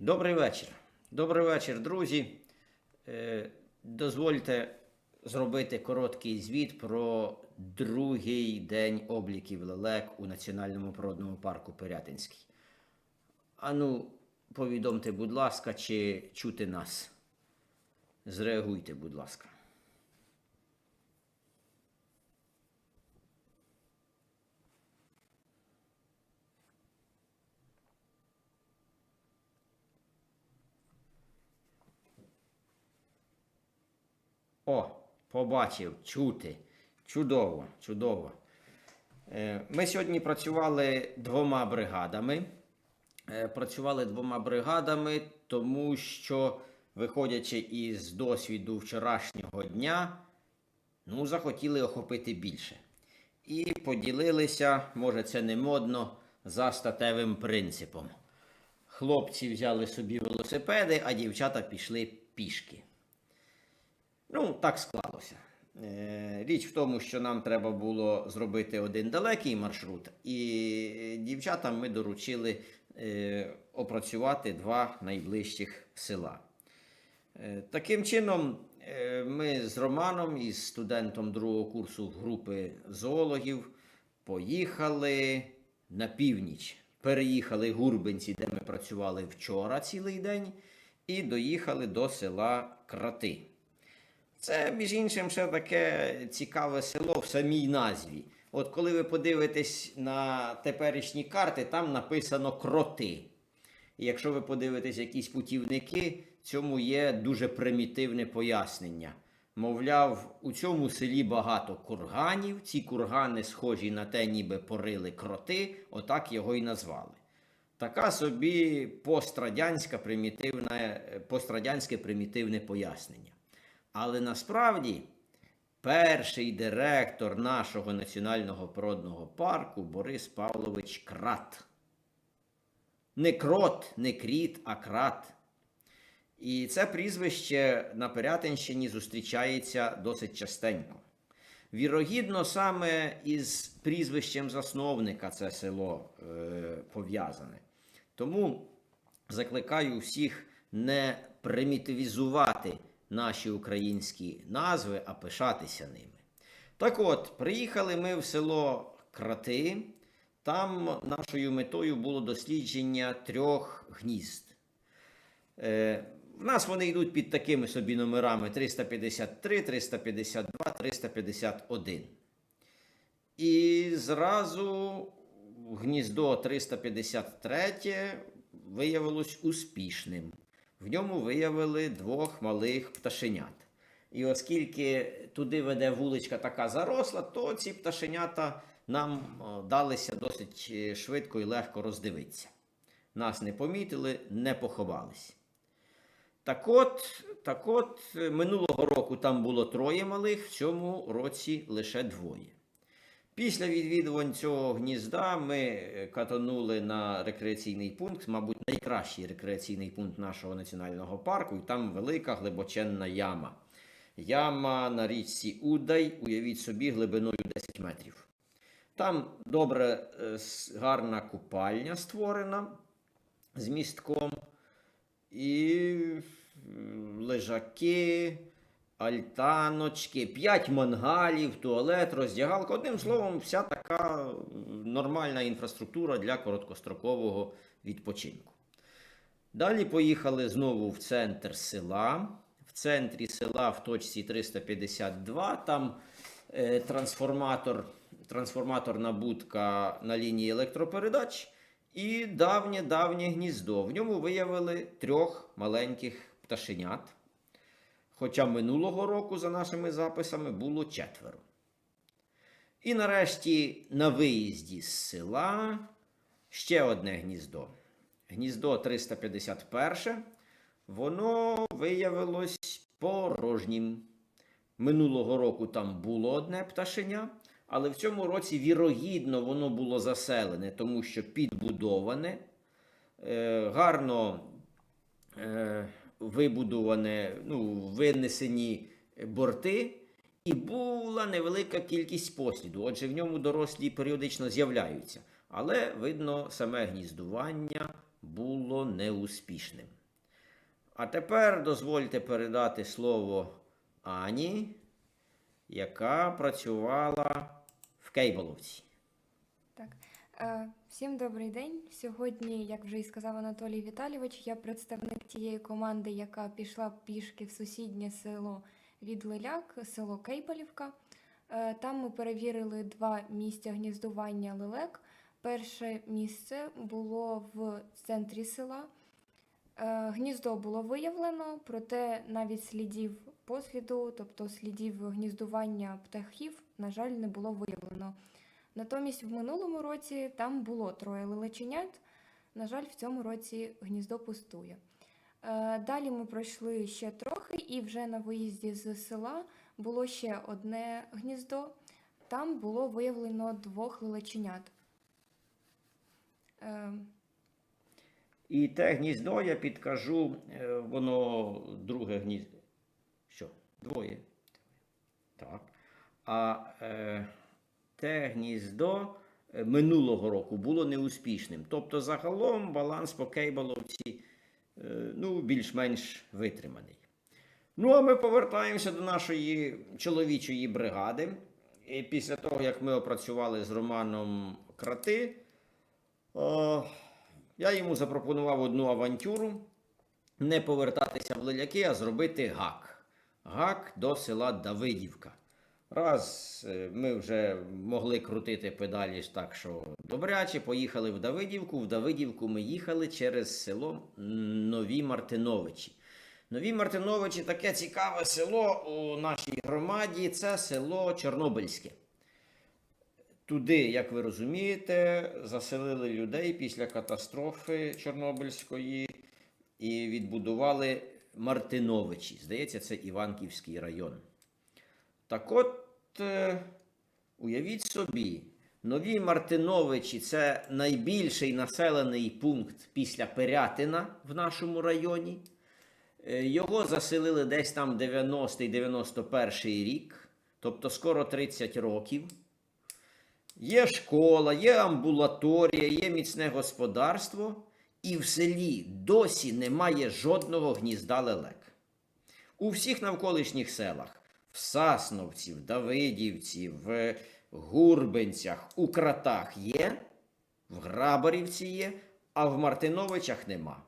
Добрий вечір. Добрий вечір, друзі. Е, Дозвольте зробити короткий звіт про другий день обліків лелек у Національному природному парку Пирятинський. Ану, повідомте, будь ласка, чи чути нас. Зреагуйте, будь ласка. О, побачив, чути. Чудово, чудово. Е, Ми сьогодні працювали двома бригадами. Е, Працювали двома бригадами, тому що, виходячи із досвіду вчорашнього дня, ну, захотіли охопити більше. І поділилися, може, це не модно, за статевим принципом. Хлопці взяли собі велосипеди, а дівчата пішли пішки. Ну, так склалося. Е, Річ в тому, що нам треба було зробити один далекий маршрут, і дівчатам ми доручили е, опрацювати два найближчих села. Е, Таким чином, ми з Романом із студентом другого курсу групи зоологів поїхали на північ. Переїхали Гурбинці, де ми працювали вчора цілий день, і доїхали до села Крати. Це, між іншим, ще таке цікаве село в самій назві. От коли ви подивитесь на теперішні карти, там написано кроти. І якщо ви подивитесь якісь путівники, цьому є дуже примітивне пояснення. Мовляв, у цьому селі багато курганів, ці кургани схожі на те, ніби порили кроти, отак його і назвали. Така собі пострадянська примітивне, пострадянське примітивне пояснення. Але насправді перший директор нашого національного природного парку Борис Павлович Крат. Не крот, не кріт, а крат. І це прізвище на Пирятинщині зустрічається досить частенько. Вірогідно, саме із прізвищем засновника це село е, пов'язане. Тому закликаю всіх не примітивізувати наші українські назви, а пишатися ними. Так от, приїхали ми в село Крати. Там нашою метою було дослідження трьох гнізд. Е, в нас вони йдуть під такими собі номерами 353, 352, 351. І зразу гніздо 353 виявилось успішним. В ньому виявили двох малих пташенят. І оскільки туди веде вуличка така заросла, то ці пташенята нам далися досить е, швидко і легко роздивитися. Нас не помітили, не поховались. Так от, так от, е, минулого року там було троє малих, в цьому році лише двоє. Після відвідувань цього гнізда ми е, катанули на рекреаційний пункт, мабуть, найкращий рекреаційний пункт нашого національного парку, і там велика глибоченна яма. Яма на річці Удай, уявіть собі, глибиною 10 метрів. Там добре, е, гарна купальня створена з містком. І лежаки, альтаночки, п'ять мангалів, туалет, роздягалка. Одним словом, вся така нормальна інфраструктура для короткострокового відпочинку. Далі поїхали знову в центр села. В центрі села в точці 352 там е, трансформатор, трансформаторна будка на лінії електропередач і давнє-давнє гніздо. В ньому виявили трьох маленьких пташенят. Хоча минулого року, за нашими записами, було четверо. І нарешті на виїзді з села ще одне гніздо. Гніздо 351. Воно виявилось порожнім. Минулого року там було одне пташеня, але в цьому році, вірогідно, воно було заселене, тому що підбудоване, е, гарно е, вибудоване, ну, винесені борти, і була невелика кількість посліду. Отже, в ньому дорослі періодично з'являються. Але видно, саме гніздування було неуспішним. А тепер дозвольте передати слово Ані, яка працювала в Кейболовці. Е, всім добрий день. Сьогодні, як вже і сказав Анатолій Віталійович, я представник тієї команди, яка пішла пішки в сусіднє село від Леляк, село Кейпалівка. Е, Там ми перевірили два місця гніздування лелек. Перше місце було в центрі села. Е, Гніздо було виявлено, проте навіть слідів посліду, тобто слідів гніздування птахів, на жаль, не було виявлено. Натомість в минулому році там було троє лелеченят. На жаль, в цьому році гніздо пустує. Е, Далі ми пройшли ще трохи, і вже на виїзді з села було ще одне гніздо. Там було виявлено двох лелеченят. Е, І те гніздо, я підкажу, е, воно друге гніздо. Що? Двоє. Так. А е, те гніздо е, минулого року було неуспішним. Тобто, загалом баланс по кейболовці е, ну, більш-менш витриманий. Ну, а ми повертаємося до нашої чоловічої бригади. І після того, як ми опрацювали з Романом крати, е, я йому запропонував одну авантюру не повертатися в леляки, а зробити гак. Гак до села Давидівка. Раз е, ми вже могли крутити педалі так, що добряче, поїхали в Давидівку. В Давидівку ми їхали через село Нові Мартиновичі. Нові Мартиновичі таке цікаве село у нашій громаді це село Чорнобильське. Туди, як ви розумієте, заселили людей після катастрофи Чорнобильської і відбудували Мартиновичі. Здається, це Іванківський район. Так от, е, уявіть собі, нові Мартиновичі це найбільший населений пункт після Пирятина в нашому районі. Е, Його заселили десь там 90-91 рік, тобто скоро 30 років. Є школа, є амбулаторія, є міцне господарство, і в селі досі немає жодного гнізда лелек. У всіх навколишніх селах в Сасновці, в Давидівці, в Гурбинцях, у Кратах є, в Грабарівці є, а в Мартиновичах нема.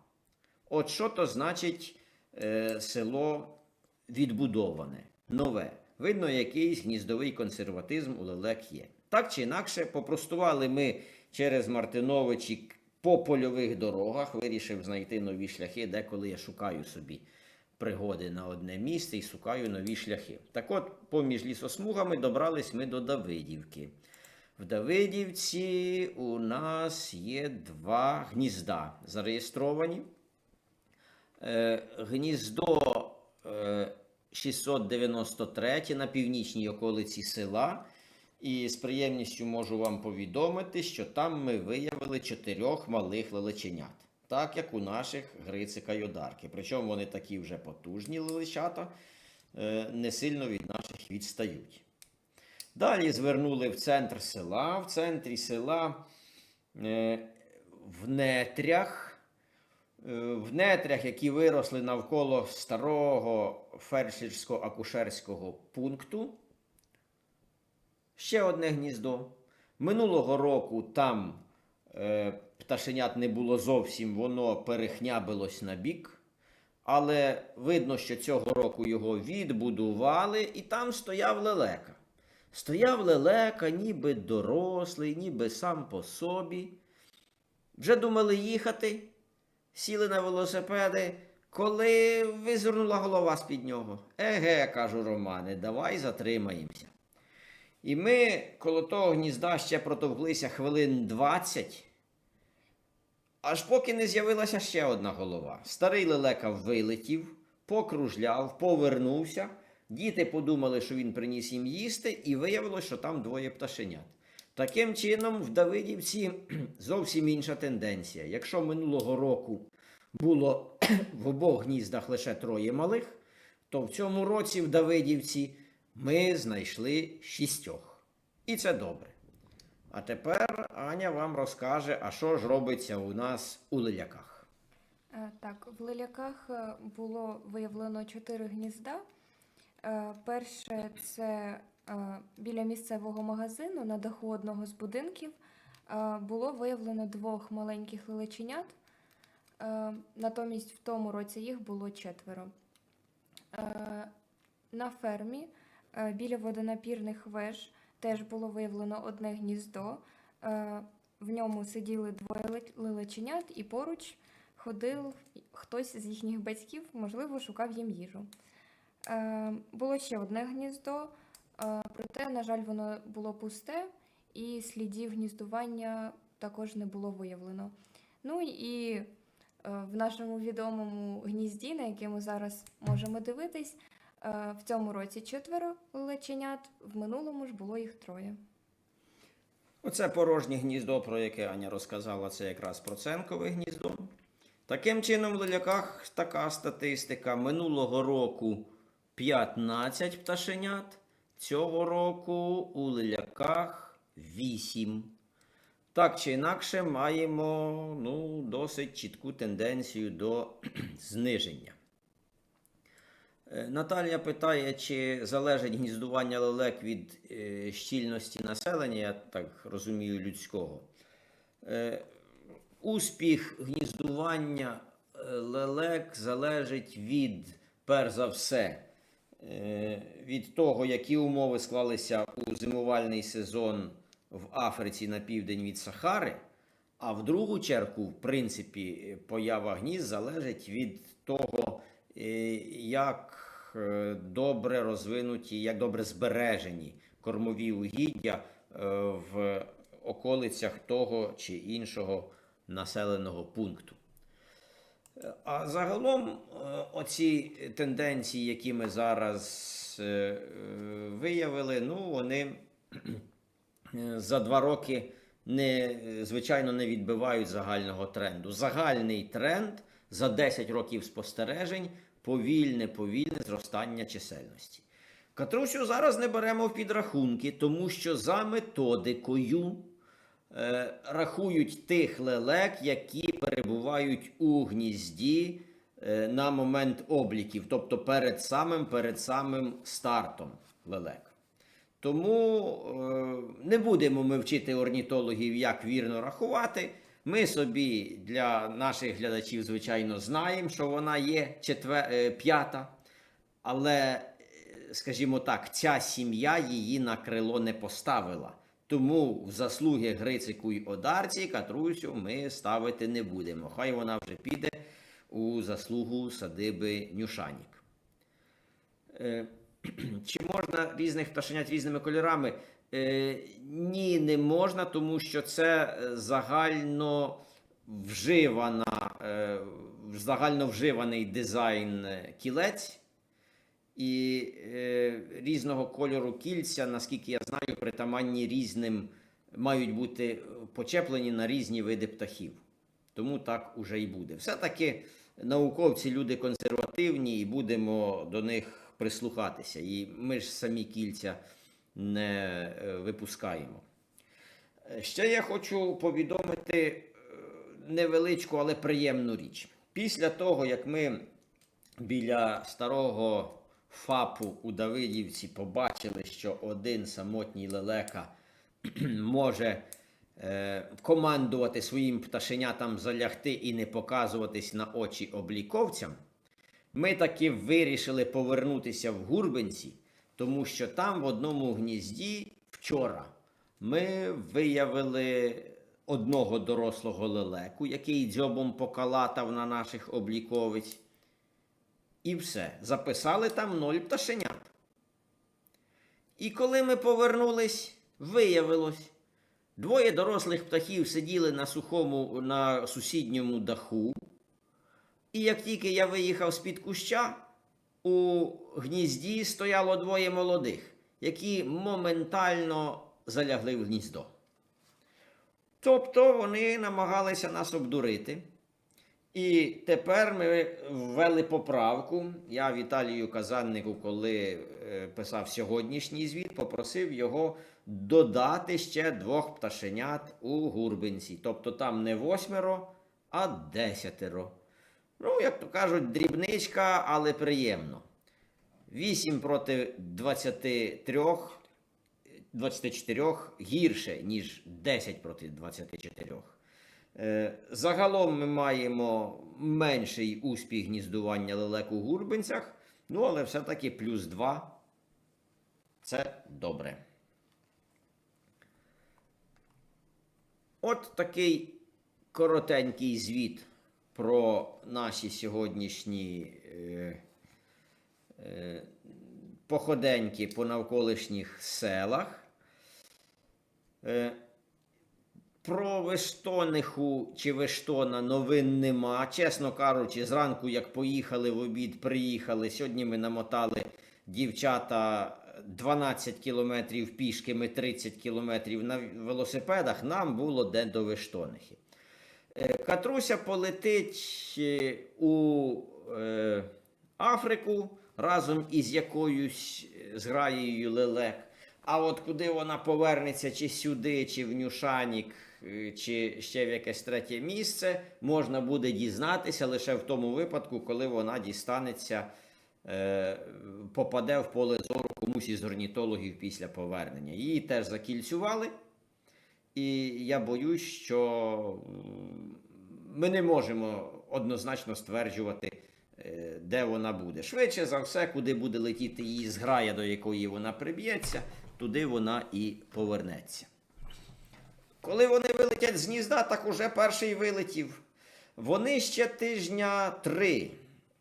От що то значить е, село відбудоване, нове. Видно, якийсь гніздовий консерватизм у лелек є. Так чи інакше, попростували ми через Мартиновичі по польових дорогах, вирішив знайти нові шляхи, деколи я шукаю собі пригоди на одне місце і шукаю нові шляхи. Так от, поміж лісосмугами добрались ми до Давидівки. В Давидівці у нас є два гнізда зареєстровані. Е, Гніздо е, 693 на північній околиці села. І з приємністю можу вам повідомити, що там ми виявили чотирьох малих лелеченят, так як у наших Грицика й Одарки. Причому вони такі вже потужні лелечата, е, не сильно від наших відстають. Далі звернули в центр села. В центрі села е, в нетрях, е, в нетрях, які виросли навколо старого фельдшерсько-акушерського пункту. Ще одне гніздо. Минулого року там пташенят не було зовсім, воно перехнябилось на бік. Але видно, що цього року його відбудували, і там стояв лелека. Стояв лелека, ніби дорослий, ніби сам по собі. Вже думали їхати, сіли на велосипеди, коли визирнула голова з-під нього. Еге, кажу Романе, давай затримаємося. І ми коло того гнізда ще протовклися хвилин 20, аж поки не з'явилася ще одна голова. Старий лелека вилетів, покружляв, повернувся. Діти подумали, що він приніс їм їсти, і виявилося, що там двоє пташенят. Таким чином, в Давидівці зовсім інша тенденція. Якщо минулого року було в обох гніздах лише троє малих, то в цьому році в Давидівці ми знайшли шістьох. І це добре. А тепер Аня вам розкаже, а що ж робиться у нас у лиляках. Е, Так, в лиляках е, було виявлено чотири гнізда. Е, Перше це біля місцевого магазину на даху одного з будинків було виявлено двох маленьких лилеченят. Е, Натомість в тому році їх було четверо. На фермі біля водонапірних веж теж було виявлено одне гніздо. Е, В ньому сиділи двоє ле- лилеченят і поруч ходив хтось з їхніх батьків, можливо, шукав їм їжу. Е, було ще одне гніздо, е, проте, на жаль, воно було пусте, і слідів гніздування також не було виявлено. Ну і е, в нашому відомому гнізді, на яке ми зараз можемо дивитись, е, в цьому році четверо лелеченят, в минулому ж було їх троє. Оце порожнє гніздо, про яке Аня розказала, це якраз проценкове гніздо. Таким чином, в лиляках така статистика. Минулого року 15 пташенят, цього року у лиляках 8. Так чи інакше, маємо ну, досить чітку тенденцію до зниження. Е, Наталія питає, чи залежить гніздування лелек від е, щільності населення, я так розумію, людського. Е, успіх гніздування лелек залежить від, перш за все, від того, які умови склалися у зимувальний сезон в Африці на південь від Сахари. А в другу чергу, в принципі, поява гнізд залежить від того, як е, добре розвинуті, як добре збережені кормові угіддя е, в околицях того чи іншого населеного пункту. А загалом е, оці тенденції, які ми зараз виявили, ну вони за два роки не, звичайно не відбивають загального тренду. Загальний тренд за 10 років спостережень повільне, повільне зростання чисельності. Катрусю зараз не беремо в підрахунки, тому що за методикою е, рахують тих лелек, які перебувають у гнізді е, на момент обліків, тобто перед самим, перед самим стартом лелек. Тому е, не будемо ми вчити орнітологів, як вірно рахувати. Ми собі для наших глядачів, звичайно, знаємо, що вона є четвер... е, п'ята, але, е, скажімо так, ця сім'я її на крило не поставила. Тому в заслуги Грицику й Одарці Катрусю ми ставити не будемо. Хай вона вже піде у заслугу садиби Нюшанік. Е, Чи можна різних пташенят різними кольорами? Е, ні, не можна, тому що це е, загально вживана, е, загально вживаний дизайн кілець. І різного кольору кільця, наскільки я знаю, притаманні різним мають бути почеплені на різні види птахів. Тому так уже і буде. Все-таки науковці люди консервативні і будемо до них прислухатися. І ми ж самі кільця не е, випускаємо. Ще я хочу повідомити е, невеличку, але приємну річ. Після того, як ми біля старого ФАПу у Давидівці побачили, що один самотній лелека може е, командувати своїм пташенятам залягти і не показуватись на очі обліковцям, ми таки вирішили повернутися в Гурбинці, тому що там в одному гнізді вчора ми виявили одного дорослого лелеку, який дзьобом покалатав на наших обліковиць. І все. Записали там ноль пташенят. І коли ми повернулись, виявилось, двоє дорослих птахів сиділи на сухому, на сусідньому даху. І як тільки я виїхав з-під куща, у гнізді стояло двоє молодих, які моментально залягли в гніздо. Тобто вони намагалися нас обдурити. І тепер ми ввели поправку. Я Віталію Казаннику, коли е, писав сьогоднішній звіт, попросив його додати ще двох пташенят у гурбинці. Тобто там не восьмеро, а десятеро. Ну, як то кажуть, дрібничка, але приємно. 8 проти 23, 24 гірше, ніж 10 проти 24. Е, Загалом ми маємо менший успіх гніздування лелек у гурбинцях, ну але все-таки плюс 2 це добре. От такий коротенький звіт про наші сьогоднішні е, е, походеньки по навколишніх селах. Е, про Вештониху чи Вештона новин нема. Чесно кажучи, зранку, як поїхали в обід, приїхали. Сьогодні ми намотали дівчата 12 кілометрів пішки, ми 30 кілометрів на велосипедах. Нам було де до Вештонихи. Е, Катруся полетить е, у е, Африку разом із якоюсь зграєю лелек. А от куди вона повернеться, чи сюди, чи в Нюшанік, чи ще в якесь третє місце, можна буде дізнатися лише в тому випадку, коли вона дістанеться, попаде в поле зору комусь із орнітологів після повернення. Її теж закільцювали. І я боюсь, що ми не можемо однозначно стверджувати, е, де вона буде. Швидше за все, куди буде летіти її зграя, до якої вона приб'ється, туди вона і повернеться. Коли вони вилетять з гнізда, так уже перший вилетів. Вони ще тижня три.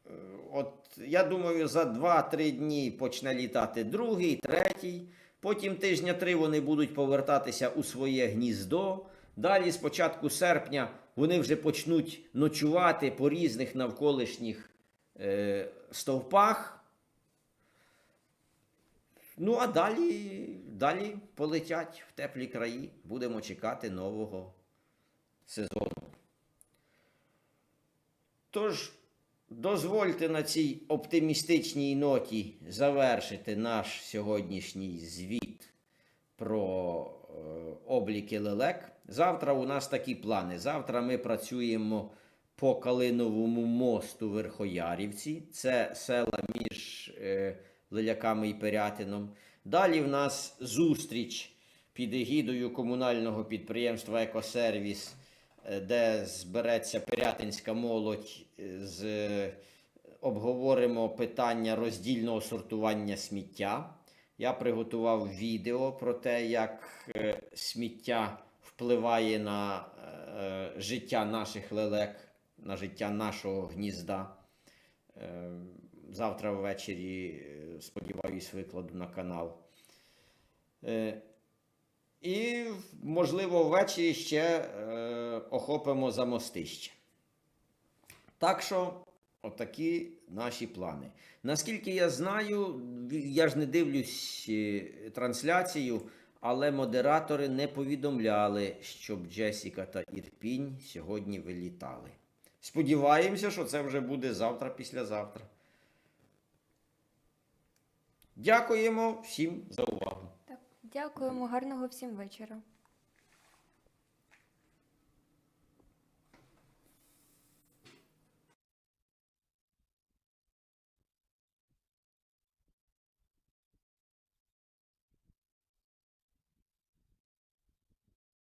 Е, От я думаю, за 2-3 дні почне літати другий, третій. Потім тижня три вони будуть повертатися у своє гніздо. Далі, з початку серпня, вони вже почнуть ночувати по різних навколишніх е, стовпах. Ну, а далі, далі полетять в теплі краї. Будемо чекати нового сезону. Тож, дозвольте на цій оптимістичній ноті завершити наш сьогоднішній звіт про е, обліки лелек. Завтра у нас такі плани. Завтра ми працюємо по Калиновому мосту Верхоярівці. Це села між е, Леляками і Пирятином. Далі в нас зустріч під егідою комунального підприємства Екосервіс, де збереться пирятинська молодь е, з е, обговоримо питання роздільного сортування сміття. Я приготував відео про те, як е, сміття впливає на е, життя наших лелек, на життя нашого гнізда. Е, Завтра ввечері, е, сподіваюсь, викладу на канал. І, можливо, ввечері ще е, охопимо замостище. Так що, отакі наші плани. Наскільки я знаю, я ж не дивлюсь е, трансляцію, але модератори не повідомляли, щоб Джесіка та Ірпінь сьогодні вилітали. Сподіваємося, що це вже буде завтра, післязавтра. Дякуємо всім за увагу. Дякуємо, гарного всім вечора.